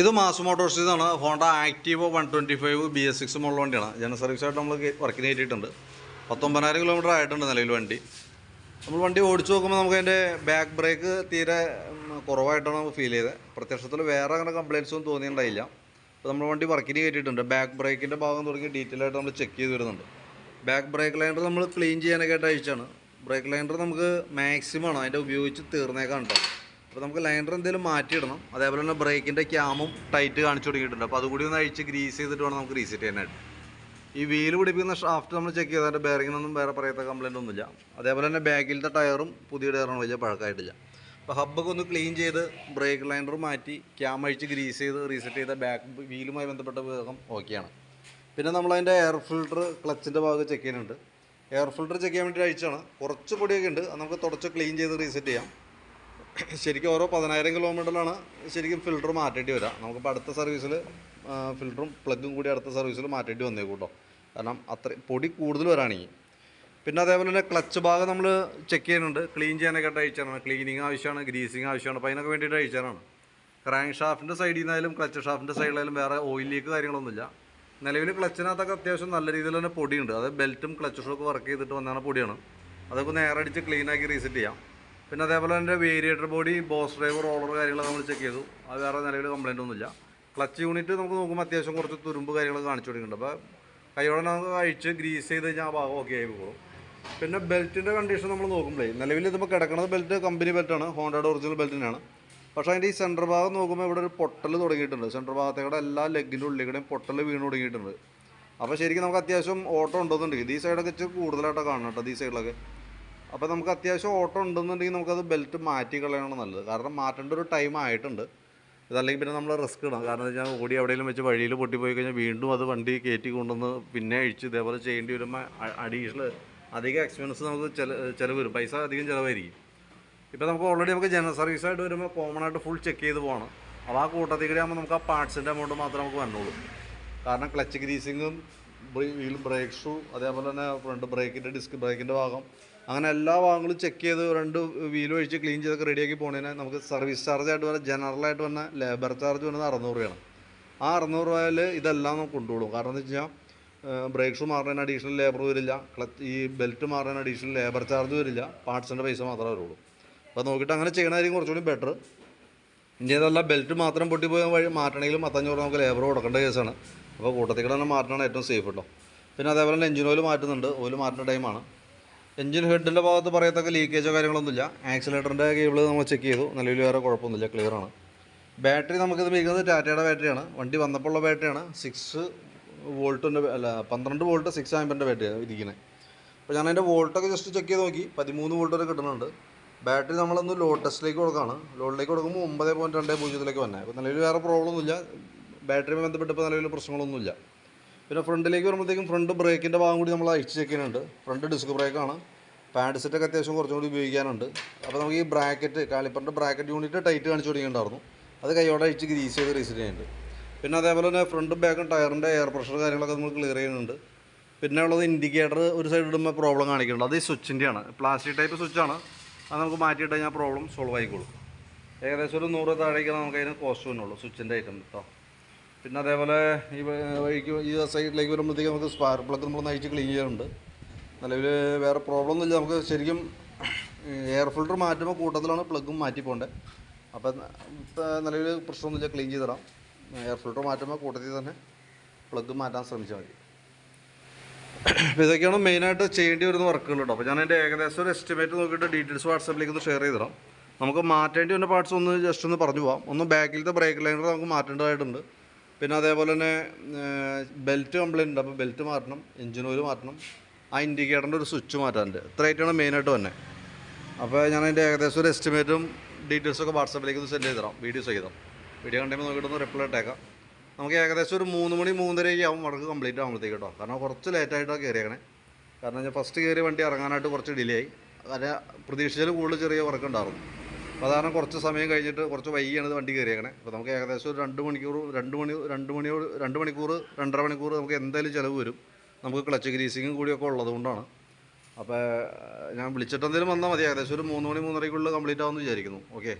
ഇത് മാസ് മോട്ടോർസിൽ നിന്നാണ് Honda Activa one twenty five B S six ഉള്ള വണ്ടിയാണ്. ജനറൽ സർവീസായിട്ട് നമ്മൾ വർക്കിന് കയറ്റിയിട്ടുണ്ട് പത്തൊമ്പതിനായിരം കിലോമീറ്റർ ആയിട്ടുണ്ട് നിലവിൽ വണ്ടി. നമ്മൾ വണ്ടി ഓടിച്ചു നോക്കുമ്പോൾ നമുക്ക് അതിന്റെ ബാക്ക് ബ്രേക്ക് തീരെ കുറവായിട്ടാണ് നമുക്ക് ഫീൽ ചെയ്തത് പ്രത്യക്ഷത്തിൽ വേറെ അങ്ങനെ കംപ്ലയിൻസ് ഒന്നും തോന്നിയിട്ടുണ്ടായില്ല. അപ്പോൾ നമ്മൾ വണ്ടി വർക്കിന് കയറ്റിയിട്ടുണ്ട് ബാക്ക് ബ്രേക്കിന്റെ ഭാഗം തുടങ്ങി ഡീറ്റെയിൽ ആയിട്ട് നമ്മൾ ചെക്ക് ചെയ്ത് വരുന്നുണ്ട്. ബാക്ക് ബ്രേക്ക് ലൈൻഡർ നമ്മൾ ക്ലീൻ ചെയ്യാനൊക്കെ ആയിട്ട് അയച്ചാണ് ബ്രേക്ക് ലൈൻഡർ നമുക്ക് മാക്സിമം ആണ്. അതിന്റെ ഉപയോഗിച്ച് തീർന്നേക്കാൻ കേട്ടോ. അപ്പോൾ നമുക്ക് ലൈനർ എന്തെങ്കിലും മാറ്റിയിടണം. അതേപോലെ തന്നെ ബ്രേക്കിന്റെ ക്യാമും ടൈറ്റ് കാണിച്ചു തുടങ്ങിയിട്ടുണ്ട്. അപ്പോൾ അതുകൂടി ഒന്ന് അഴിച്ച് ഗ്രീസ് ചെയ്തിട്ട് വേണം നമുക്ക് റീസെറ്റ് ചെയ്യാനായിട്ട്. ഈ വീൽ പിടിപ്പിക്കുന്ന ഷാഫ്റ്റ് നമ്മൾ ചെക്ക് ചെയ്താൽ ബെയറിങ്ങിനൊന്നും വേറെ പറയത്ത കംപ്ലൈന്റ് ഒന്നുമില്ല. അതേപോലെ തന്നെ ബാക്കിലത്തെ ടയറും പുതിയ ടയറാണ് വലിയ പഴക്കമായിട്ടില്ല അപ്പോൾ ഹബ്ബൊക്കെ ഒന്ന് ക്ലീൻ ചെയ്ത് ബ്രേക്ക് ലൈനർ മാറ്റി ക്യാം അഴിച്ച് ഗ്രീസ് ചെയ്ത് റീസെറ്റ് ചെയ്ത ബാക്ക് വീലുമായി ബന്ധപ്പെട്ട ഭാഗം ഓക്കെയാണ് പിന്നെ നമ്മളതിന്റെ എയർ ഫിൽട്ടർ ക്ലച്ചിന്റെ ഭാഗം ചെക്ക് ചെയ്യുന്നുണ്ട്. എയർ ഫിൽട്ടർ ചെക്ക് ചെയ്യാൻ വേണ്ടി അഴിച്ചാണ് കുറച്ച് പൊടിയൊക്കെ ഉണ്ട്. അത് നമുക്ക് തുടച്ച് ക്ലീൻ ചെയ്ത് റീസെറ്റ് ചെയ്യാം. ശരിക്കും ഓരോ പതിനായിരം കിലോമീറ്ററിലാണ് ശരിക്കും ഫിൽറ്റർ മാറ്റേണ്ടി വരിക. നമുക്കിപ്പോൾ അടുത്ത സർവീസിൽ ഫിൽറ്ററും പ്ലഗും കൂടി അടുത്ത സർവീസിൽ മാറ്റേണ്ടി വന്നേക്കും കേട്ടോ. കാരണം അത്ര പൊടി കൂടുതൽ വരാണെങ്കിൽ. പിന്നെ അതേപോലെ തന്നെ ക്ലച്ച് ഭാഗം നമ്മൾ ചെക്ക് ചെയ്യുന്നുണ്ട്. ക്ലീൻ ചെയ്യാനൊക്കെ ആയിട്ട് അയച്ചാണ് ക്ലീനിങ് ആവശ്യമാണ് ഗ്രീസിങ് ആവശ്യമാണ്. അപ്പോൾ അതിനൊക്കെ വേണ്ടിയിട്ട് അയച്ചാണ് ക്രാങ്ക് ഷാഫ്റ്റിന്റെ സൈഡിൽ നിന്നായാലും ക്ലച്ച് ഷാഫിന്റെ സൈഡിലായാലും വേറെ ഓയിൽ ലീക്ക് കാര്യങ്ങളൊന്നുമില്ല. നിലവിൽ ക്ലച്ചിനകത്തൊക്കെ അത്യാവശ്യം നല്ല രീതിയിൽ തന്നെ പൊടിയുണ്ട്. അത് ബെൽറ്റും ക്ലച്ച് ഷോക്ക് വർക്ക് ചെയ്തിട്ട് വന്നാണ് പൊടിയാണ്. അതൊക്കെ ഒന്ന് അടിച്ച് ക്ലീൻ ആക്കി റീസെറ്റ് ചെയ്യാം. പിന്നെ അതേപോലെ തന്നെ variator body boss driver roller കാര്യങ്ങളൊക്കെ നമ്മൾ ചെക്ക് ചെയ്തു. അത് വേറെ നിലവിൽ കംപ്ലൈന്റ് ഒന്നുമില്ല. ക്ലച്ച് യൂണിറ്റ് നമുക്ക് നോക്കുമ്പോൾ അത്യാവശ്യം കുറച്ച് തുരുമ്പ് കാര്യങ്ങളൊക്കെ കാണിച്ചു കൊടുക്കുന്നുണ്ട്. അപ്പോൾ കൈയോടെ നമുക്ക് അഴിച്ച് ഗ്രീസ് ചെയ്ത് കഴിഞ്ഞാൽ ആ ഭാഗം ഓക്കെ ആയി പോകും. പിന്നെ ബെൽറ്റിന്റെ കണ്ടീഷൻ നമ്മൾ നോക്കുമ്പോഴേ നിലവിൽ ഇതിപ്പോൾ കിടക്കുന്നത് ബെൽറ്റ് കമ്പനി ബെൽറ്റാണ് ഹോണ്ടയുടെ ഒറിജിനൽ ബെൽറ്റിനാണ് പക്ഷേ അതിന്റെ ഈ സെന്റർ ഭാഗം നോക്കുമ്പോൾ ഇവിടെ ഒരു പൊട്ടൽ തുടങ്ങിയിട്ടുണ്ട്. സെന്റർ ഭാഗത്തേക്കൂടെ എല്ലാ ലെഗിന്റെ ഉള്ളിൽ കൂടെയും പൊട്ടൽ വീണ് തുടങ്ങിയിട്ടുണ്ട്. അപ്പോൾ ശരിക്കും നമുക്ക് അത്യാവശ്യം ഓട്ടം ഉണ്ടെന്നുണ്ടെങ്കിൽ ഈ സൈഡൊക്കെ ഇച്ചിരി കൂടുതലായിട്ടാണ് കാണണം കേട്ടോ ഈ സൈഡിലൊക്കെ അപ്പോൾ നമുക്ക് അത്യാവശ്യം ഓട്ടം ഉണ്ടെന്നുണ്ടെങ്കിൽ നമുക്കത് ബെൽറ്റ് മാറ്റി കളയണം നല്ലത്. കാരണം മാറ്റേണ്ട ഒരു ടൈം ആയിട്ടുണ്ട്. ഇതല്ലെങ്കിൽ പിന്നെ നമ്മൾ റിസ്ക് ഇടാം കാരണം വെച്ചാൽ ഓടി എവിടെയെങ്കിലും വെച്ച് വഴിയിൽ പൊട്ടിപ്പോയി കഴിഞ്ഞാൽ വീണ്ടും അത് വണ്ടി കയറ്റി കൊണ്ടുവന്ന് പിന്നെ അഴിച്ച് ഇതേപോലെ ചെയ്യേണ്ടി വരുമ്പോൾ അഡീഷണൽ അധികം എക്സ്പെൻസ് നമുക്ക് ചില ചിലവ് വരും. പൈസ അധികം ചിലവായിരിക്കും. ഇപ്പോൾ നമുക്ക് ഓൾറെഡി നമുക്ക് ജനറൽ സർവീസായിട്ട് വരുമ്പോൾ കോമൺ ആയിട്ട് ഫുൾ ചെക്ക് ചെയ്ത് പോകണം. അപ്പോൾ ആ കൂട്ടത്തിൽ കൂടി ആകുമ്പോൾ നമുക്ക് ആ പാർട്സിന്റെ എമൗണ്ട് മാത്രമേ നമുക്ക് വന്നുള്ളൂ കാരണം ക്ലച്ച് ഗ്രീസിങ്ങും വീൽ ബ്രേക്ക് ഷൂ അതേപോലെ തന്നെ ഫ്രണ്ട് ബ്രേക്കിന്റെ ഡിസ്ക് ബ്രേക്കിന്റെ ഭാഗം അങ്ങനെ എല്ലാ ഭാഗങ്ങളും ചെക്ക് ചെയ്ത് രണ്ട് വീലും ഒഴിച്ച് ക്ലീൻ ചെയ്തൊക്കെ റെഡിയാക്കി പോണതിന് നമുക്ക് സർവീസ് ചാർജ് ആയിട്ട് വന്ന ജനറലായിട്ട് വന്ന ലേബർ ചാർജ് വന്നത് അറുന്നൂറ് രൂപയാണ്. ആ അറുന്നൂറ് രൂപയിൽ ഇതെല്ലാം നമുക്ക് കൊണ്ടുപോകും. കാരണം എന്താ കഴിഞ്ഞാൽ ബ്രേക്ക് ഷൂ മാറുന്നതിന് അഡീഷണൽ ലേബർ വരില്ല. ക്ലച്ച് ഈ ബെൽറ്റ് മാറുന്നതിന് അഡീഷണൽ ലേബർ ചാർജ് വരില്ല. പാർട്സിന്റെ പൈസ മാത്രമേ വരുള്ളൂ. അപ്പോൾ നോക്കിയിട്ട് അങ്ങനെ ചെയ്യണമായിരിക്കും കുറച്ചുകൂടി ബെറ്റർ ഇനി അതല്ല ബെൽറ്റ് മാത്രം പൊട്ടിപ്പോയ വഴി മാറ്റണമെങ്കിലും പത്തഞ്ഞൂറ് നമുക്ക് ലേബർ കൊടുക്കേണ്ട കേസാണ് അപ്പോൾ കൂട്ടത്തിൽ തന്നെ മാറ്റണമാണ് ഏറ്റവും സേഫ് കേട്ടോ പിന്നെ അതേപോലെ തന്നെ എഞ്ചിൻ ഓയിൽ മാറ്റുന്നുണ്ട്. ഓയിൽ മാറ്റുന്ന ടൈമാണ് എഞ്ചിൻ ഹെഡിന്റെ ഭാഗത്ത് പറയത്തക്ക ലീക്കേജോ കാര്യങ്ങളൊന്നുമില്ല. ആക്സിലേറ്ററിന്റെ കേബിൾ നമ്മൾ ചെക്ക് ചെയ്തു. നിലവിൽ വേറെ കുഴപ്പമൊന്നുമില്ല ക്ലിയറാണ് ബാറ്ററി നമുക്കിത് ഉപയോഗിക്കുന്നത് ടാറ്റയുടെ ബാറ്ററിയാണ് വണ്ടി വന്നപ്പോൾ ഉള്ള ബാറ്ററിയാണ് സിക്സ് വോൾട്ടിന്റെ അല്ല പന്ത്രണ്ട് വോൾട്ട് സിക്സ് ആമ്പിന്റെ ബാറ്ററിയാണ് ഇരിക്കുന്നത് അപ്പോൾ ഞാൻ അതിന്റെ വോൾട്ടൊക്കെ ജസ്റ്റ് ചെക്ക് ചെയ്ത് നോക്കി. പതിമൂന്ന് വോൾട്ട് വരെ കിട്ടുന്നുണ്ട്. ബാറ്ററി നമ്മളൊന്ന് ലോ ടെസ്റ്റിലേക്ക് കൊടുക്കുകയാണ് ലോഡിലേക്ക് കൊടുക്കുമ്പോൾ ഒമ്പത് പോയിന്റ് രണ്ട് പൂജ്യത്തിലേക്ക് വന്നത് അപ്പോൾ നിലവിൽ വേറെ പ്രോബ്ലം ഒന്നുമില്ല. ബാറ്ററിയുമായി ബന്ധപ്പെട്ട് ഇപ്പോൾ നിലവിൽ പ്രശ്നങ്ങളൊന്നുമില്ല. പിന്നെ ഫ്രണ്ടിലേക്ക് വരുമ്പോഴത്തേക്കും ഫ്രണ്ട് ബ്രേക്കിന്റെ ഭാഗം കൂടി നമ്മൾ അയച്ച് ചെക്ക് ചെയ്യുന്നുണ്ട്. ഫ്രണ്ട് ഡിസ്ക് ബ്രേക്കാണ്. പാഡ് സെറ്റൊക്കെ അത്യാവശ്യം കുറച്ചും കൂടി ഉപയോഗിക്കാനുണ്ട്. അപ്പോൾ നമുക്ക് ഈ ബ്രാക്കറ്റ് കാലിപ്പറിന്റെ ബ്രാക്കറ്റ് യൂണിറ്റ് ടൈറ്റ് കാണിച്ചു തുടങ്ങിയിട്ടുണ്ടായിരുന്നു അത് കൈയോടെ അയച്ച് ഗ്രീസ് ചെയ്ത് റീസെറ്റ് ചെയ്യുന്നുണ്ട്. പിന്നെ അതേപോലെ തന്നെ ഫ്രണ്ടും ബാക്കും ടയറിന്റെ എയർ പ്രഷർ കാര്യങ്ങളൊക്കെ നമ്മൾ ക്ലിയർ ചെയ്യുന്നുണ്ട്. പിന്നെ ഉള്ളത് ഇൻഡിക്കേറ്റർ ഒരു സൈഡ് ഇടുമ്പോൾ പ്രോബ്ലം കാണിക്കുന്നുണ്ട്. അത് ഈ സ്വിച്ചിന്റെയാണ്. Plastic type സ്വിച്ചാണ്. അത് നമുക്ക് മാറ്റിയിട്ട് കഴിഞ്ഞാൽ പ്രോബ്ലം സോൾവ് ആയിക്കോളും. ഏകദേശം ഒരു നൂറ് താഴേക്കാണ് നമുക്ക് അതിന് കോസ്റ്റ് വന്നുള്ളൂ സ്വിച്ചിന്റെ ഐറ്റം കേട്ടോ. പിന്നെ അതേപോലെ ഈ വഴിക്ക് ഈ സൈഡിലേക്ക് വരുമ്പോഴത്തേക്ക് നമുക്ക് സ്പാർ പ്ലഗ് നമ്മൾ നയിച്ച് ക്ലീൻ ചെയ്യാറുണ്ട് നിലവിൽ വേറെ പ്രോബ്ലം ഒന്നുമില്ല. നമുക്ക് ശരിക്കും എയർ ഫിൽറ്റർ മാറ്റുമ്പോൾ കൂട്ടത്തിലാണ് പ്ലഗും മാറ്റി പോകേണ്ടത് അപ്പം നിലവിൽ പ്രശ്നമൊന്നുമില്ല. ക്ലീൻ ചെയ്തിടാം എയർ ഫിൽറ്റർ മാറ്റുമ്പോൾ കൂട്ടത്തിൽ തന്നെ പ്ലഗ് മാറ്റാൻ ശ്രമിച്ചാൽ മതി. അപ്പോൾ ഇതൊക്കെയാണ് മെയിനായിട്ട് ചെയ്യേണ്ടി വരുന്ന വർക്കുകൾ കേട്ടോ അപ്പോൾ ഞാൻ എന്റെ ഏകദേശം ഒരു എസ്റ്റിമേറ്റ് നോക്കിയിട്ട് ഡീറ്റെയിൽസ് വാട്സാപ്പിലേക്ക് ഒന്ന് ഷെയർ ചെയ്തിടാം നമുക്ക് മാറ്റേണ്ടി വരുന്ന പാർട്സ് ഒന്ന് ജസ്റ്റ് ഒന്ന് പറഞ്ഞു പോവാം. ഒന്ന് ബാക്കിലത്തെ ബ്രേക്ക് ലൈനർ നമുക്ക് മാറ്റേണ്ടതായിട്ടുണ്ട്. പിന്നെ അതേപോലെ തന്നെ ബെൽറ്റ് കംപ്ലൈന്റ് ഉണ്ട്. അപ്പോൾ ബെൽറ്റ് മാറ്റണം എഞ്ചിൻ ഓയിൽ മാറ്റണം. ആ ഇൻഡിക്കേറ്ററിന്റെ ഒരു സ്വിച്ച് മാറ്റാനുണ്ട്. ഇത്രയായിട്ടാണ് മെയിനായിട്ട് തന്നെ അപ്പോൾ ഞാൻ അതിന്റെ ഏകദേശം ഒരു എസ്റ്റിമേറ്റും ഡീറ്റെയിൽസൊക്കെ വാട്സാപ്പിലേക്ക് ഒന്ന് സെൻഡ് ചെയ്തിടാം വീഡിയോ ചെയ്താം വീഡിയോ കണ്ടുമ്പോൾ നോക്കിയിട്ടൊന്ന് റിപ്ലൈ ഇട്ടേക്കാം. നമുക്ക് ഏകദേശം ഒരു മൂന്ന് മണി മൂന്നരയ്ക്ക് ആവും വർക്ക് കംപ്ലീറ്റ് ആകുമ്പോഴത്തേക്ക് കേട്ടോ. കാരണം കുറച്ച് ലേറ്റായിട്ടാണ് കയറിയേക്കണേ. കാരണം ഞാൻ ഫസ്റ്റ് കയറി വണ്ടി ഇറങ്ങാനായിട്ട് കുറച്ച് ഡിലേ ആയി. കാരണം പ്രതീക്ഷിച്ചാൽ കൂടുതൽ ചെറിയ വർക്ക് ഉണ്ടായിരുന്നു. അപ്പോൾ അതാണ് കുറച്ച് സമയം കഴിഞ്ഞിട്ട് കുറച്ച് വൈകിയാണ് ഇത് വണ്ടി കയറിയേക്കണേ. അപ്പോൾ നമുക്ക് ഏകദേശം ഒരു രണ്ട് മണിക്കൂർ രണ്ട് മണി രണ്ട് മണിയോ രണ്ട് മണിക്കൂർ രണ്ടര മണിക്കൂർ നമുക്ക് എന്തായാലും ചിലവ് വരും. നമുക്ക് ക്ലച്ച് ഗ്രീസിങ്ങും കൂടിയൊക്കെ ഉള്ളതുകൊണ്ടാണ് അപ്പോൾ ഞാൻ വിളിച്ചിട്ടെന്തെങ്കിലും വന്നാൽ മതി. ഏകദേശം ഒരു മൂന്ന് മണി മൂന്നരയ്ക്കുള്ളിൽ കംപ്ലീറ്റ് ആവുമെന്ന് വിചാരിക്കുന്നു. ഓക്കെ